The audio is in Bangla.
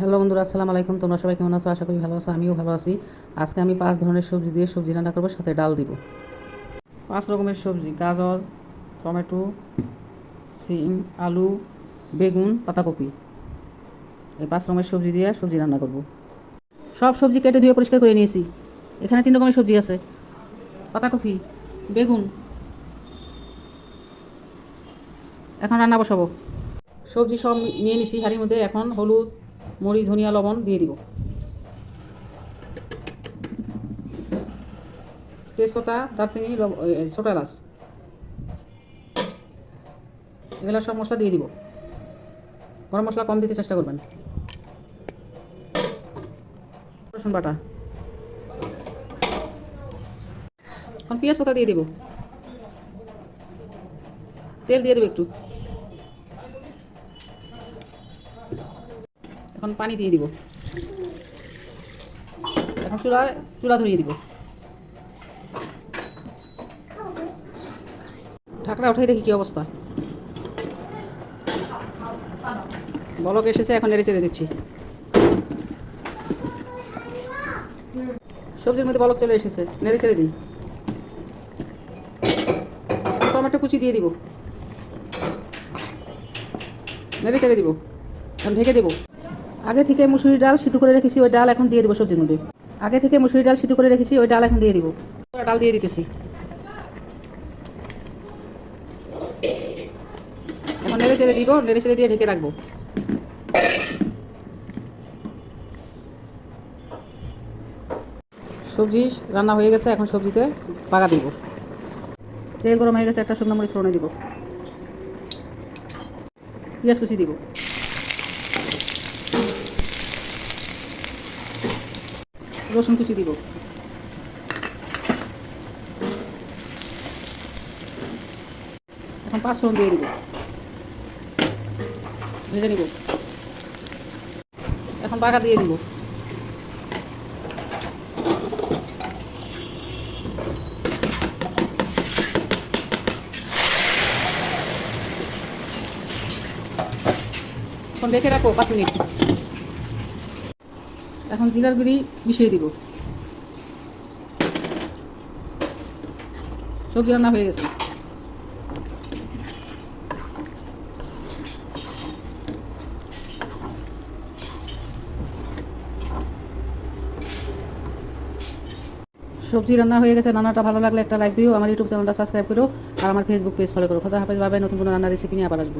হ্যালো বন্ধুরা, আসসালামু আলাইকুম। তোমরা সবাই কেমন আছো? আশা করি ভালো আছো, আমিও ভালো আছি। আজকে আমি পাঁচ ধরনের সবজি দিয়ে সবজি রান্না করব, সাথে ডাল দিব। পাঁচ রকমের সবজি, গাজর, টমেটো, সিম, আলু, বেগুন, পাতাকপি। এই পাঁচ রকমের সবজি দিয়ে সবজি রান্না করব। সব সবজি কেটে ধুয়ে পরিষ্কার করে নিয়েছি। এখানে তিন রকমের সবজি আছে। পাতাকপি, বেগুন। এখন রান্না বসাবো। সবজি সব নিয়ে নিছি, হাঁড়ির মধ্যে। এখন হলুদ মরিচ ধনিয়া, লবণ দিয়ে দিব। তেজপাতা, দারচিনি ছোটো এলাচ। এগুলো সব মশলা দিয়ে দিব। গরম মশলা কম দিতে চেষ্টা করবেন। রসুন বাটা। এখন পেঁয়াজ পাতা দিয়ে দিব। তেল দিয়ে দেবো একটু। এখন পানি দিয়ে দিব। এখন চুলা চুলা ধরিয়ে দিব। ঢাকনা উঠাই দেখি কি অবস্থা। বলক এসেছে, এখন নেড়ে চেড়ে দিচ্ছি। সবজির মধ্যে বলক চলে এসেছে, নেড়ে ছেড়ে দিই। টমেটো কুচি দিয়ে দিব। নেড়ে ছেড়ে দিব। এখন ঢেকে দেবো। আগে থেকে মুসুরি ডাল সিদ্ধ করে রেখেছি, ওই ডাল এখন দিয়ে দেবো সবজির মধ্যে। আগে থেকে মুসুরি ডাল সিদ্ধ করে রেখেছি, ওই ডাল এখন দিয়ে দিব। ডাল দিয়ে দিতেছি। এখন নেড়ে চেড়ে দিব, নেড়ে চেড়ে দিয়ে ঢেকে রাখব। সবজি রান্না হয়ে গেছে, এখন সবজিতে পাকা দিব। তেল গরম হয়ে গেছে, একটা শুকনো মরিচ ফোড়নে দিব। পেঁয়াজ কুচি দিব। রসুন কুচি দিব। এখন পাঁচ ফোড়ন দিয়ে দিব। ভেজে নিব। এখন বাগা দিয়ে দিব। এখন রেখে রাখো পাঁচ মিনিট। এখন জিরার গুঁড়ি মিশিয়ে দিব। সবজি রান্না হয়ে গেছে। সবজি রান্না হয়ে গেছে। রান্নাটা ভালো লাগলে একটা লাইক দিও। আমার ইউটিউব চ্যানেলটা সাবস্ক্রাইব করো। আর আমার ফেসবুক পেজ ফলো করো। কথা হাফেজ ভাবে নতুন কোনো রান্নার রেসিপি নিয়ে আবার আসব।